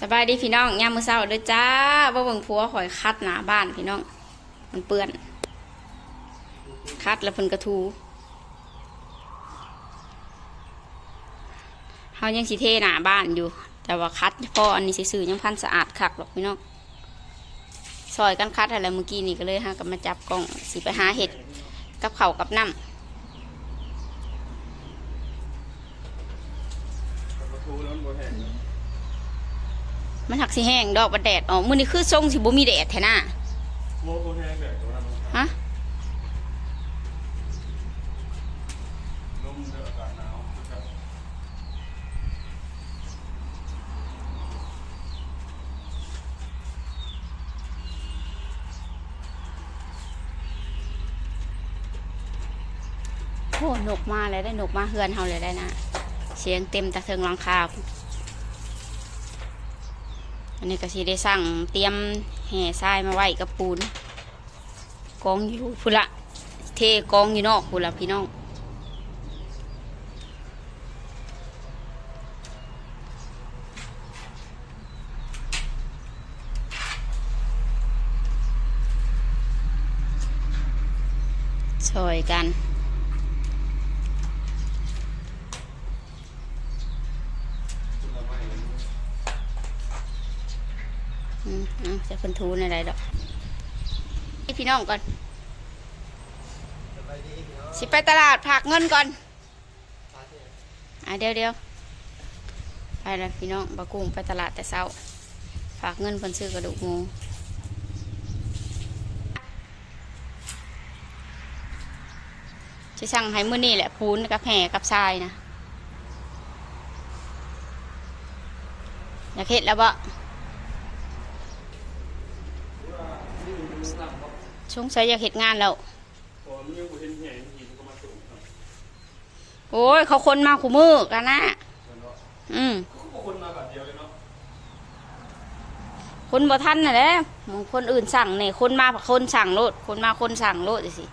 สบายดีพี่น้องยามมือเช้าเด้อจ้าว่าเบิ่งผัวข่อยคัดหนาบ้านพี่น้อง มันเปื้อน คัดแล้วเพิ่นกระทูเฮายังสิเทหนาบ้านอยู่ แต่ว่าคัดพออันนี้ซื่อยังพันสะอาดคักหรอกพี่น้องซอยกันคัดอะไรเมื่อกี้นี่ก็เลยหากับมาจับกล้องสิไปหาเห็ดกับเข้ากับน้ำ ประตูแล้วมันบ่แห้ง มันหักสิแห้งดอกบัดแดดออกมื้อนี้คือทรงสิบ่มีแดดแท้น่ะโมบ่แห้งแดดก็ทำฮะลมเดือดอากาศหนาวนะครับโอ้นกมาเลยได้นกมาเฮือนเฮาเลยได้นะเสียงเต็มตะเทิงหลังคา อันนี้ก็สิได้สั่งเตรียมแห่ทรายมาไว้กับปูนกองอยู่พุ่ละเทกองอยู่นอกพุ่ละพี่น้องช่วยกัน คุณละไม่ อืมอืม จะเพิ่นทูในไรดอกให้พี่น้องก่อน สิไปตลาดผักเงินก่อนอะเดี๋ยวเดี๋ยวไปแล้วพี่น้องบะกุ้งไปตลาดแต่เช้า ฝากเงินเพิ่นซื้อกระดูกหมูจะสั่งให้มื้อนี้แหละพูนกับแห่กับทรายนะ อยากเห็ดแล้วบ่ สงสัยอยากเห็ดงานแล้วพอมันยังบ่เห็นแห้งหินก็มาสูงครับโอ้ย เขาคนมาขู่มือกันนะแล้วเนาะอืมก็คนมาแบบเดียวเลยเนาะคนบ่ทันน่ะแหละหมึงคนอื่นสั่งเนี่ยคนมาคนสั่งโลด คนมาคนสั่งโลดสิ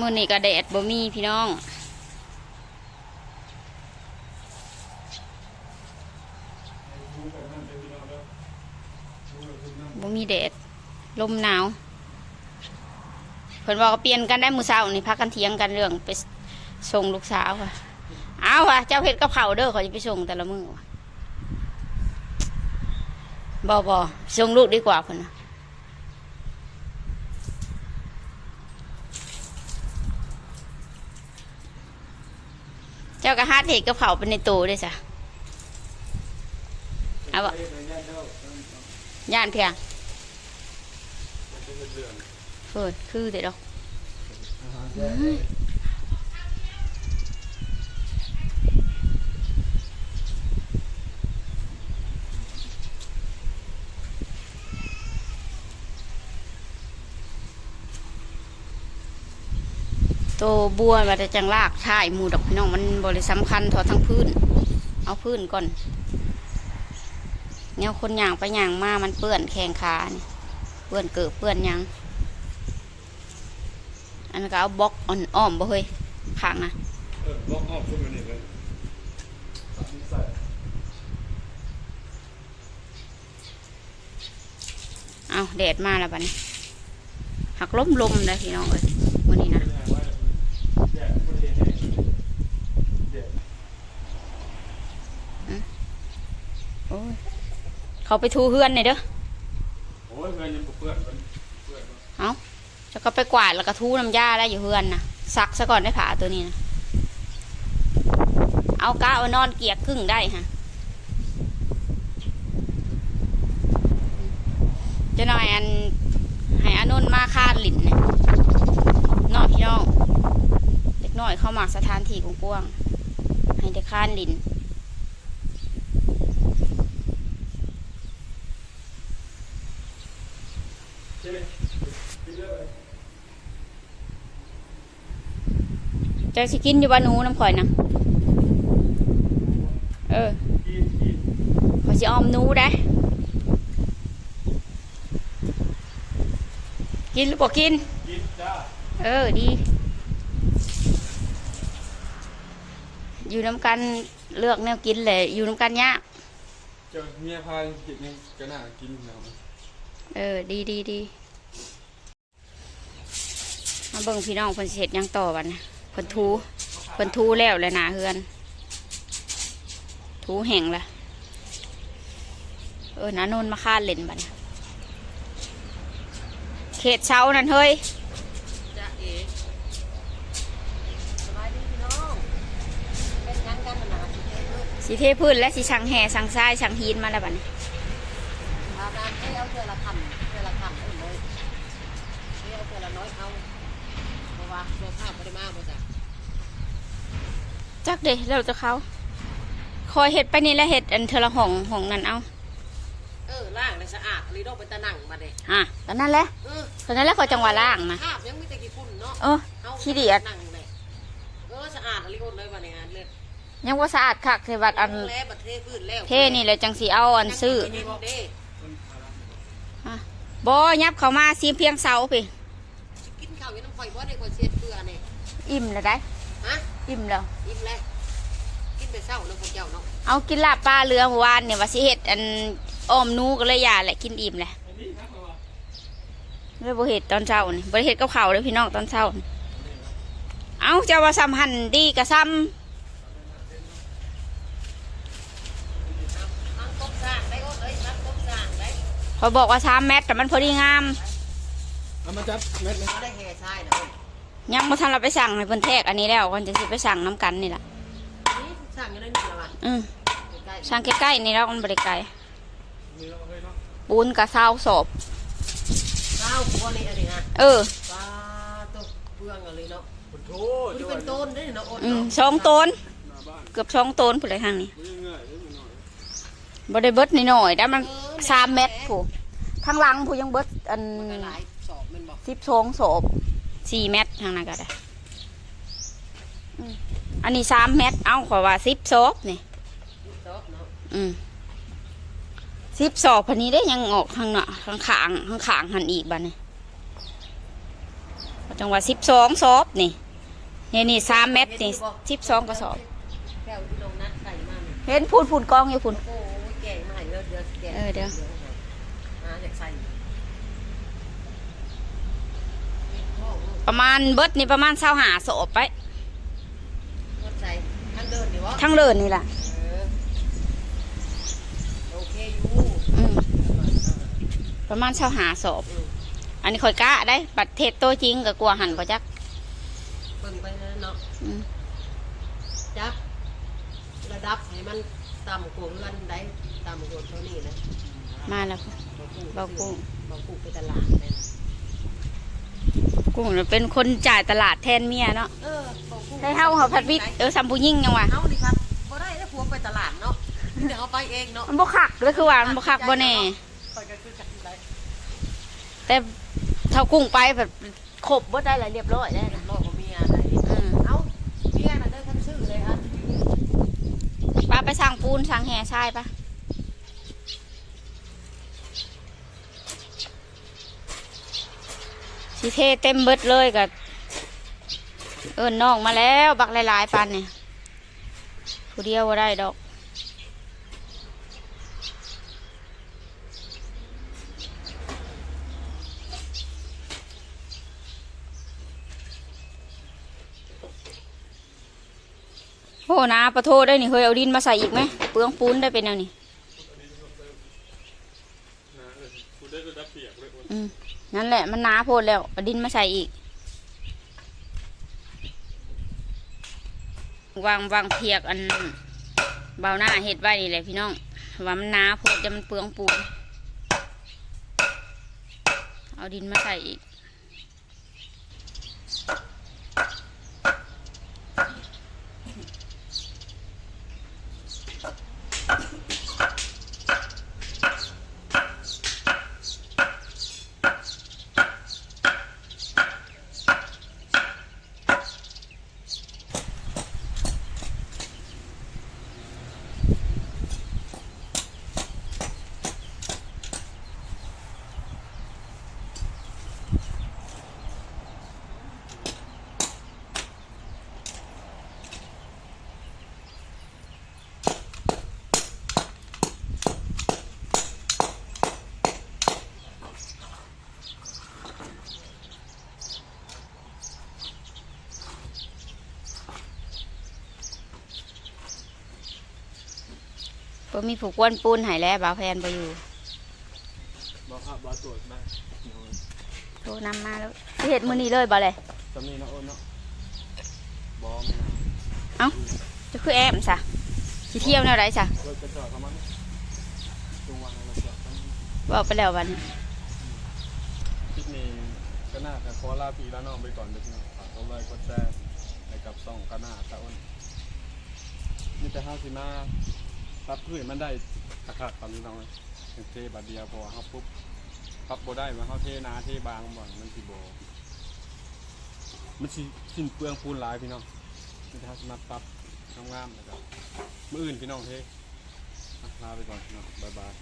มื้อนี้ก็แดดบ่มีพี่น้อง บ่มี แดด ลมหนาวเพิ่นบอกเปลี่ยนกันได้มือเช้านี่พักกันเถียงกันเรื่องไปส่งลูกสาวค่ะเอาว่ะเจ้าเฮ็ดกับเขาเด้อเขาจะไปส่งแต่ละมือว่ะบ่บ่ส่งลูกดีกว่าเพิ่นนะเจ้าก็หาเฮ็ดกับเขาเป็นในโตด้วยจ้ะเอาบ่ย่านเพียง เฮ้ยคือเด็ดดอกโตบัวมาแต่จังลากถ่หมูดอกพี่น้องมันบริสำคัญทอทั้งพื้น เอาพื้นก่อนเงี้ยคนย่างไปย่างมา มันเปื้อนแข้งขานี่ เปื้อนเกิดเปื้อนหยัง อันนั้นก็เอาบล็อกอ่อนอ้อมบ่เฮ้ยข้างนะเออบล็อกออกขึ้นมานี่เลยตัดใส่เอาแดดมาแล้วบัดนี้หักล้มลมเลยพี่น้องเอ้ยวันนี้นะแห้งไว้แดดบ่ได้แห้งแดดโอ้ยเขาไปทูเฮือนหน่อยเด้อโอ้ย เอ้าจะก็ไปกวาดแล้วก็ทูน้ำยาได้อยู่เฮือนนะซักซะก่อนได้ผาตัวนี้นะเอาก้าเอานอนเกียกครึ่งได้ฮะจะหน่อยอันให้อานุนมาคาดหลินเนี่ยนอกพี่น้องเด็กน้อยเข้ามาสถานที่กว้างๆให้ได้คานหลิน จ๊กินเยอะเลยเจ้าสิกินอยู่บ้านหนูน้ำข่อยนะเออกินกินข่อยสิออมหนูได้ กินหรือบ่กินกินจ้าเออดี อยู่น้ำกันเลือกแนวกินเลยอยู่น้ำกันยากเจ้าเมียพาเก็บยังกระหน่ากินเนาะ เออ ดีดีดีมาเบิ่งพี่น้องเพิ่นสิเฮ็ดหยังต่อบัดนะเพิ่นทูเพิ่นทูแล้วเลยนะเฮือน ทูแห้งละเออนาโนนมาคาดเล่นบัดนะเขตเช้านั่นเฮ้ยจะเอ๋สบายดีพี่น้องเป็นยังกันนะสิเทพื้นสีเทพื้นและสีชังแห่ชังทรายชังฮีนมาแล้วบัดนี้อาบน้ำให้ เอาเทือละคำเทือละคำเอาเลยให้เอาเทือละน้อยเอาเพราะว่าโลข้าวปริมาบ่จ้ะจักเด้เราจะเขาคอยเห็ดไปนี่แหละเห็ดอันเทอละห้องห้องนั่นเอาเออล่างเลยสะอาดรีโดเป็นตะหนังมาเด้อะตอนนั้นแหละเออตอนนั้นแหละคอยจังหวะล่างนะคราบยังมีแต่กี่ฝุ่นเนาะเออเอาขี้เดียดหนังเลยเออสะอาดรีโดเลยวันนี้งานเลยยังว่าสะอาดคักเทบัดอันแล้วบัดเทพื้นแล้วเท่นี่เลยจังสีเอาอันซื้อยังกินเด้ บอยับเขามาซีเพียงเสาไปกินข้าวอยังน้ำข่อยบ่ได้ข่อยเช็ดเกลือนี่อิ่มแล้วได้ฮะอิ่มแล้วอิ่มแล้วกินไปเศร้าเนาะพวกเจ้าเนาะเอากินลาบปลาเรือเมื่อวานเนี่ยว่าสิเห็ดอันอ้อมหนูก็เลยยาแหละกินอิ่มแหละเลยบ่เห็ดตอนเช้านี่บ่ได้เห็ดกับเขาวเลยพี่น้องตอนเช้านี่เอาเจ้าว่าสัมพันธ์ดีกับซ้นั่งต้มสร้างได้โอ้เอ้ยนั่งต้มสร้างได้ำ เขาบอกว่าสามเมตรแต่มันพอดีงามเอามาจับเม็ดเลยเขาได้แห่ทรายนะเว้ยยังมาทำเราไปสั่งให้เพิ่นแทกอันนี้แล้วก่อนจะสิไปสั่งน้ำกันนี่แหละนี่สร้างอยู่ในนี่ละว่ะอืมใกล้สั่งใกล้ๆนี่แล้วมันบริไกลมีแล้วเฮ้ยเนาะปูนกับเศร้าศพๆข้าวครัวนี่อันนี้ฮะเออปลาตัวเบื้องอะไรเนาะขอโทษมันเป็นต้นได้เนาะโอนอืมเนาะสองตนหน้าบ้านเกือบสองตนผู้ใดทางนี้ไม่ง่ายเลยมันหน่อยบ่ได้เบิดนิดหน่อยแต่มัน สามเมตรผู้ทางหลังผู้ยังเบิดอันมันก็หลายสอบแมันบอกสิบสองศพสี่เมตรทางนั้นก็ได้อืมอันนี้สามเมตรเอาขอว่าสิบศพนี่สอบเนาะอืมสิบศพพันนี้ได้ยังออกข้างหน้าข้างขางข้างขางหันอีกบ้านี่จังหวะสิบสองศพนี่นี่นี่สามเมตรนี่สิบสองกระสอบแก้วที่ลงนัดใส่มาเนี่ยเห็นพูนพูนกองอยู่พูน เดี๋ยวแก่เออเดี๋ยวอ่าอยากใส่ประมาณเบิดนี่ประมาณเศร้าหาศพไปก็ใส่ทางเดินดีวะทั้งเลินนี่แหละเออโอเคอยู่อืมประมาณเศร้าหาศพอันนี้คอยกะได้บัตรเทศโตวจริงกับกลัวหันก็จักเบิ่งไปนะเนาะอืมจับระดับให้มัน ต่ำกว่าเงินได้ต่ำกว่าเท่านี้นะมาแล้วเบากุ้งเบากุ้งเบากุ้งไปตลาดเลยกุ้งน่ะเป็นคนจ่ายตลาดแทนเมียเนาะเออเบากุ้งให้เฮาเขาพัดวิทย์เออสัมปูยิ่งยังวะเฮานี่ครับบ่ได้แล้วผัวไปตลาดเนาะเดี๋ยวเอาไปเองเนาะมันบ่คักเลยคือว่ามันบ่คักบ่แน่ไปกันคือกันได้แต่เท่ากุ้งไปแบบครบบ่ได้หลายเรียบร้อยได้นะโลกบ่มีอะไร อืม เอ้าเมียน่ะเด้อคันซื้อเลยอัน ป้า ไปสั่งปูนสั่งแห่ใช่ปะสิเทเต็มเบิดเลยกับเอิญน้องมาแล้ว บักหลายๆปันเนี่ยผู้เดียวว่าได้ดอก โอ้นะปะโทได้นี่เคยเอาดินมาใส่อีกไหมเปลืองปูนได้เป็นแนวนี้นะเออกูได้ระดับเปียกเลยอืมนั่นแหละมันหนาโพดแล้วเอาดินมาใส่อีก วางวางเพียกอันเบาหน้าเห็ดไว้นี่แหละพี่น้องว่ามันหนาโพดจะมันเปลืองปูนเอาดินมาใส่อีก บ่มีผูกวนปูนใหายแล้วบ่าวแพนบ่อยู่บอกครับบอกตรวจนะเดี๋ยวโทรนำมาแล้วสิเฮ็ดมื้อนี้เลยบ่เลยจำนี่นะโอนเนาะบอมนะจะคือแอมซะสิเที่ยวแนวใดซะรถกระจอดเขามันตรงวางรถจอดมันบอกไปแล้ววันนี้คลิปนี้ก็น่าจะขอลาพี่แล้วน้องไปก่อนเด็กน้องฝากกดไลค์กดแชร์ให้กับซ่องก็น่าตะอ้นมีแต่ห้าสิมา รับพื้นมันได้ขาดๆตอนนี้น้องเทบาดเดียวพอเขาปุ๊บปรับโบได้มาเขาเทนาเทบางบ่อนมันสิโบมันสิสิ้นเปลืองปูนหลายพี่น้องนี่ถ้ามาปรับงามๆนะครับมืออื่นพี่น้องเทลาไปก่อนพี่น้องบ๊ายบาย